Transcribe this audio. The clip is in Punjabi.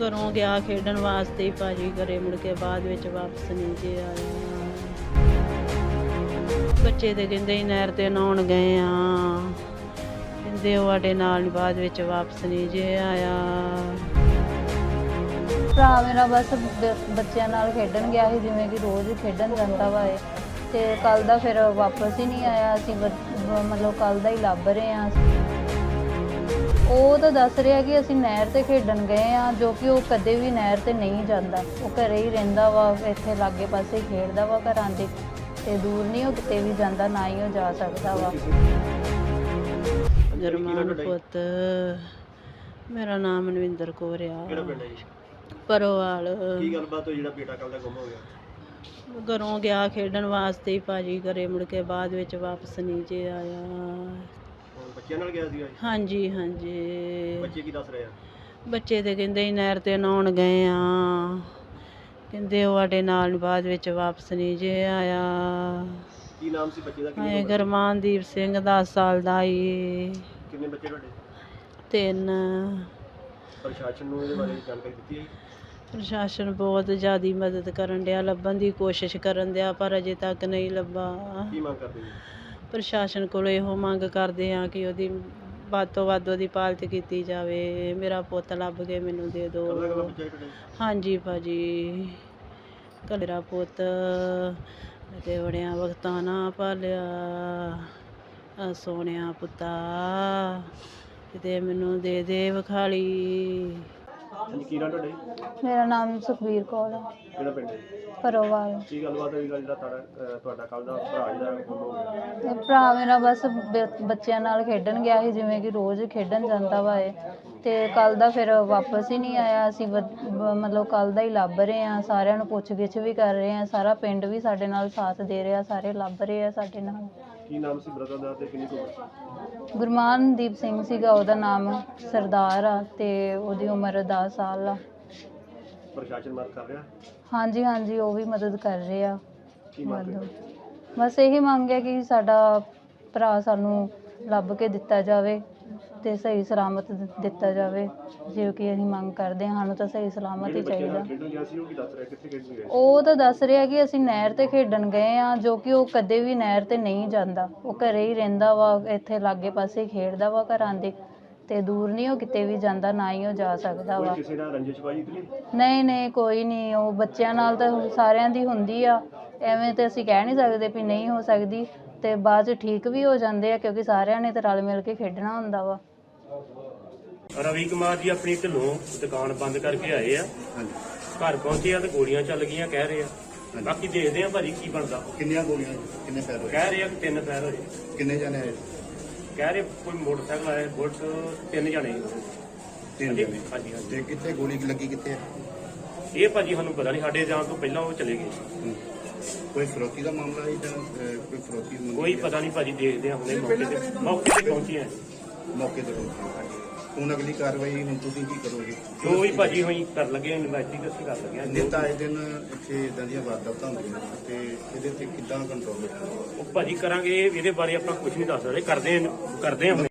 ਘਰੋਂ ਗਿਆ ਖੇਡਣ ਵਾਸਤੇ, ਭਾਜੀ ਘਰੇ ਮੁੜ ਕੇ ਬਾਅਦ ਵਿੱਚ ਵਾਪਸ ਨਹੀਂ ਜੇ ਆਇਆ। ਬੱਚੇ ਤੇ ਕਹਿੰਦੇ ਨਹਿਰ ਤੇ ਨਹਾਉਣ ਗਏ ਆ। ਕਹਿੰਦੇ ਉਹ ਸਾਡੇ ਨਾਲ ਬਾਅਦ ਵਿੱਚ ਵਾਪਸ ਨਹੀਂ ਜੇ ਆਇਆ। ਭਰਾ ਮੇਰਾ ਬਸ ਬੱਚਿਆਂ ਨਾਲ ਖੇਡਣ ਗਿਆ ਸੀ, ਜਿਵੇਂ ਕਿ ਰੋਜ਼ ਖੇਡਣ ਜਾਂਦਾ ਵਾ ਏ ਤੇ ਕੱਲ ਦਾ ਫਿਰ ਵਾਪਸ ਹੀ ਨਹੀਂ ਆਇਆ, ਅਸੀਂ ਮਤਲਬ ਕੱਲ ਦਾ ਹੀ ਲੱਭ ਰਹੇ ਹਾਂ। ਉਹ ਤਾਂ ਦੱਸ ਰਿਹਾ ਕਿ ਅਸੀਂ ਨਹਿਰ ਤੇ ਖੇਡਣ ਗਏ ਆ ਜੋ ਕਿ ਉਹ ਕਦੇ ਵੀ ਨਹਿਰ ਤੇ ਨਹੀਂ ਜਾਂਦਾ। ਉਹ ਘਰੇ ਹੀ ਰਹਿੰਦਾ ਵਾ ਇੱਥੇ ਲਾਗੇ ਪਾਸੇ ਖੇਡਦਾ ਵਾ ਘਰਾਂ ਦੇ ਤੇ ਦੂਰ ਨਹੀਂ ਉਹ ਕਿਤੇ ਵੀ ਜਾਂਦਾ ਨਾ ਹੀ ਉਹ ਜਾ ਸਕਦਾ ਵਾ। ਗਰਮਾਨ ਪੁੱਤ ਮੇਰਾ ਨਾਮ ਮਨਵਿੰਦਰ ਕੌਰ ਆ। ਕਿਹੜਾ ਪਿੰਡ ਹੈ ਜੀ? ਪਰੋਵਾਲ ਕੀ ਗੱਲਬਾਤ ਹੋਈ ਜਿਹੜਾ ਬੇਟਾ ਕੱਲ ਦਾ ਗੁੰਮ ਹੋ ਗਿਆ? ਘਰੋਂ ਗਿਆ ਖੇਡਣ ਵਾਸਤੇ ਹੀ ਭਾਜੀ ਘਰੇ ਮੁੜ ਕੇ ਬਾਅਦ ਵਿੱਚ ਵਾਪਸ ਨਹੀਂ ਜੇ ਆਇਆ। ਬੱਚਿਆਂ ਨਾਲ ਗਿਆ ਸੀ ਅੱਜ ਹਾਂਜੀ ਹਾਂਜੀ। ਬੱਚੇ ਕੀ ਦੱਸ ਰਹੇ ਆ? ਬੱਚੇ ਤੇ ਕਹਿੰਦੇ ਸੀ ਨਹਿਰ ਤੇ ਨਹਾਉਣ ਗਏ ਆ। ਕਹਿੰਦੇ ਉਹ ਸਾਡੇ ਨਾਲ ਬਾਅਦ ਵਿੱਚ ਵਾਪਸ ਨਹੀਂ ਜੇ ਆਇਆ। ਕੀ ਨਾਮ ਸੀ ਬੱਚੇ ਦਾ? ਕਿੰਨੇ ਹਾਏ ਗਰਮਾਨਦੀਪ ਸਿੰਘ 10 ਸਾਲ ਦਾ ਈ ਕਿੰਨੇ ਬੱਚੇ ਤੁਹਾਡੇ? ਤਿੰਨ। ਪ੍ਰਸ਼ਾਸਨ ਨੂੰ ਇਹਦੇ ਬਾਰੇ ਜਾਣਕਾਰੀ ਦਿੱਤੀ ਹੈ ਜੀ? ਪ੍ਰਸ਼ਾਸਨ ਬਹੁਤ ਜ਼ਿਆਦੀ ਮਦਦ ਕਰਨ ਡਿਆ ਲੱਭਣ ਦੀ ਕੋਸ਼ਿਸ਼ ਕਰਨ ਡਿਆ ਪਰ ਅਜੇ ਤੱਕ ਨਹੀਂ ਲੱਭਾ। ਕੀ ਮੰਗ ਕਰਦੇ ਜੀ? ਪ੍ਰਸ਼ਾਸਨ ਕੋਲੋਂ ਇਹੋ ਮੰਗ ਕਰਦੇ ਆ ਕਿ ਉਹਦੀ ਵੱਧ ਤੋਂ ਵੱਧ ਉਹਦੀ ਪਾਲਤ ਕੀਤੀ ਜਾਵੇ ਮੇਰਾ ਪੁੱਤ ਲੱਭ ਕੇ ਮੈਨੂੰ ਦੇ ਦਿਓ। ਹੈ ਤੁਹਾਡੇ? ਹਾਂਜੀ ਭਾਜੀ ਕਲੇਰਾ ਪੁੱਤ ਤੇ ਬੜਿਆਂ ਵਕਤਾਂ ਨਾ ਪਾਲਿਆ ਆ ਸੋਹਣਿਆ ਪੁੱਤਾ ਕਿਤੇ ਮੈਨੂੰ ਦੇ ਦੇ ਵਿਖਾਲੀ। ਹਾਂਜੀ ਕੀ ਨਾਮ ਤੁਹਾਡੇ ਮੇਰਾ ਨਾਮ ਸੁਖਬੀਰ ਕੌਰ ਹੈ ਕਿਹੜਾ ਪਿੰਡ ਹੈ? ਪਰੋਵਾਲ ਕੀ ਗੱਲਬਾਤ ਹੋਈ ਗੱਲ ਜਿਹੜਾ ਤੁਹਾਡਾ ਅਹ, ਤੁਹਾਡਾ ਕੱਲ ਦਾ ਭਰਾ ਜਿਹੜਾ ਗੁੰਮ ਹੋ ਗਿਆ? ਤੇ ਭਰਾ ਮੇਰਾ ਬਸ ਬ- ਬੱਚਿਆਂ ਨਾਲ ਖੇਡਣ ਗਿਆ ਸੀ ਜਿਵੇਂ ਕਿ ਰੋਜ਼ ਖੇਡਣ ਜਾਂਦਾ ਵਾ ਇਹ। ਤੇ ਕੱਲ ਦਾ ਫਿਰ ਵਾਪਸ ਹੀ ਨਹੀਂ ਆਇਆ ਅਸੀਂ ਬ- ਮਤਲਬ ਕੱਲ ਦਾ ਹੀ ਲੱਭ ਰਹੇ ਹਾਂ ਸਾਰਿਆਂ ਨੂੰ ਪੁੱਛ ਗਿੱਛ ਵੀ ਕਰ ਰਹੇ ਹਾਂ ਸਾਰਾ ਪਿੰਡ ਵੀ ਸਾਡੇ ਨਾਲ ਸਾਥ ਦੇ ਰਿਹਾ ਸਾਰੇ ਲੱਭ ਰਹੇ ਆ ਸਾਡੇ ਨਾਲ। ਕੀ ਨਾਮ ਸੀ ਬ੍ਰਦਰ ਦਾ ਤੇ ਕਿੰਨੀ ਕੁ ਉਮਰ ਸੀ? ਗੁਰਮਾਨਦੀਪ ਸਿੰਘ ਸੀਗਾ ਉਹਦਾ ਨਾਮ ਸਰਦਾਰ ਆ ਤੇ ਉਹਦੀ ਉਮਰ 10 ਸਾਲ ਆ। ਪ੍ਰਸ਼ਾਸਨ ਮਦਦ ਕਰ ਰਿਹਾ? ਹਾਂਜੀ ਹਾਂਜੀ ਉਹ ਵੀ ਮਦਦ ਕਰ ਰਹੇ ਆ। ਕੀ ਮੰਗ ਮਦਦ ਬਸ ਇਹੀ ਮੰਗ ਹੈ ਕਿ ਸਾਡਾ ਭਰਾ ਸਾਨੂੰ ਲੱਭ ਕੇ ਦਿੱਤਾ ਜਾਵੇ। ਤੇ ਸਹੀ ਸਲਾਮਤ ਦਿੱਤਾ ਜਾਵੇ। ਜਿਵੇਂ ਕਿ ਅਸੀਂ ਮੰਗ ਕਰਦੇ ਹਾਂ ਸਾਨੂੰ ਤਾਂ ਸਹੀ ਸਲਾਮਤ ਹੀ ਚਾਹੀਦਾ ਨਾਲ ਖੇਡਣ ਗਿਆ ਸੀ ਉਹ ਕੀ ਦੱਸ ਰਿਹਾ? ਕਿੱਥੇ ਖੇਡਣ ਗਿਆ ਸੀ? ਉਹ ਤਾਂ ਦੱਸ ਰਿਹਾ ਕਿ ਅਸੀਂ ਨਹਿਰ ਤੇ ਖੇਡਣ ਗਏ ਆ ਜੋ ਕਿ ਉਹ ਕਦੇ ਵੀ ਨਹਿਰ ਤੇ ਨਹੀਂ ਜਾਂਦਾ। ਉਹ ਘਰੇ ਹੀ ਰਹਿੰਦਾ ਵਾ ਇੱਥੇ ਲਾਗੇ ਪਾਸੇ ਖੇਡਦਾ ਵਾ ਘਰਾਂ ਦੇ। ਤੇ ਦੂਰ ਨਹੀਂ ਉਹ ਕਿਤੇ ਵੀ ਜਾਂਦਾ ਨਾ ਹੀ ਉਹ ਜਾ ਸਕਦਾ ਕੋਈ ਵਾ ਕਿਸੇ ਨਾਲ ਰੰਜਿਸ਼ ਬਾਜੀ ਤੇ ਨਹੀਂ? ਨਹੀਂ ਨਹੀਂ ਕੋਈ ਨਹੀਂ। ਉਹ ਬੱਚਿਆਂ ਨਾਲ ਤਾਂ ਸਾਰਿਆਂ ਦੀ ਹੁੰਦੀ ਆ। ਐਵੇਂ ਤੇ ਅਸੀਂ ਕਹਿ ਨਹੀਂ ਸਕਦੇ ਵੀ ਨਹੀਂ ਹੋ ਸਕਦੀ ਤੇ ਬਾਅਦ ਚ ਠੀਕ ਵੀ ਹੋ ਜਾਂਦੇ ਆ ਕਿਉਂਕਿ ਸਾਰਿਆਂ ਨੇ ਤਾਂ ਰਲ ਮਿਲ ਕੇ ਖੇਡਣਾ ਹੁੰਦਾ ਵਾ। ਰਵੀ ਕੁਮਾਰ ਜੀ ਆਪਣੀ ਢਿੱਲੋਂ ਦੁਕਾਨ ਬੰਦ ਕਰਕੇ ਆਏ ਆ। ਘਰ ਪਹੁੰਚੇ ਆ ਤੇ ਗੋਲੀਆਂ ਚੱਲ ਗਈਆਂ ਕਹਿ ਰਹੇ ਆ। ਬਾਕੀ ਦੇਖਦੇ ਆ ਭਾਜੀ ਕੀ ਬਣਦਾ। ਕਿੰਨੀਆਂ ਗੋਲੀਆਂ ਕਿੰਨੇ ਫੈਰ ਹੋਏ? ਕਹਿ ਰਹੇ ਆ ਕਿ ਤਿੰਨ ਫੈਰ ਹੋਏ। ਕਿੰਨੇ ਜਣੇ ਆਏ? ਕਹਿ ਰਹੇ ਕੋਈ ਮੋਟਰਸਾਈਕਲ ਆਇਆ ਬੁਲਟ ਤਿੰਨ ਜਣੇ। ਤਿੰਨ ਜਣੇ। ਹਾਂਜੀ ਹਾਂਜੀ। ਤੇ ਕਿੱਥੇ ਗੋਲੀ ਲੱਗੀ ਕਿੱਥੇ? ਇਹ ਭਾਜੀ ਸਾਨੂੰ ਪਤਾ ਨਹੀਂ ਸਾਡੇ ਜਾਣ ਤੋਂ ਪਹਿਲਾਂ ਉਹ ਚਲੇ ਗਏ। ਹੂੰ। ਕੋਈ ਫਰੋਤੀ ਦਾ ਮਾਮਲਾ ਹੈ ਜਾਂ ਅਹ, ਕੋਈ ਫਰੋਤੀ ਮੰਗੀ ਕੋਈ ਹੈ? ਪਤਾ ਨਹੀਂ ਭਾਜੀ ਦੇਖਦੇ ਆ ਹੁਣੇ ਮੌਕੇ ਤੇ ਮੌਕੇ ਤੇ ਪਹੁੰਚੇ ਆ ਮੌਕੇ ਤੇ ਪਹੁੰਚੇ। ਹੁਣ ਅਗਲੀ ਕਾਰਵਾਈ ਹੁਣ ਤੁਸੀਂ ਕੀ ਕਰੋਗੇ ਜੋ ਵੀ ਭਾਜੀ ਹੋਈ ਕਰ ਲੱਗੇ ਇਨਵੈਸਟੀਗੇਸ਼ਨ ਕਰ ਲੱਗੇ ਆ ਨਿਤ ਆਏ ਦਿਨ ਇੱਥੇ ਇਦਾਂ ਦੀਆਂ ਵਾਰਦਾਤਾਂ ਹੁੰਦੀਆਂ ਨੇ ਤੇ ਇਹਦੇ ਤੇ ਕਿੱਦਾਂ ਕੰਟਰੋਲ ਰੱਖਣਾ ਉਹ ਭਾਜੀ ਕਰਾਂਗੇ ਇਹਦੇ ਬਾਰੇ ਆਪਾਂ ਕੁਝ ਨਹੀਂ ਦੱਸ ਸਕਦੇ ਕਰਦੇ ਆ ਕਰਦੇ ਆ ਹੁਣੇ।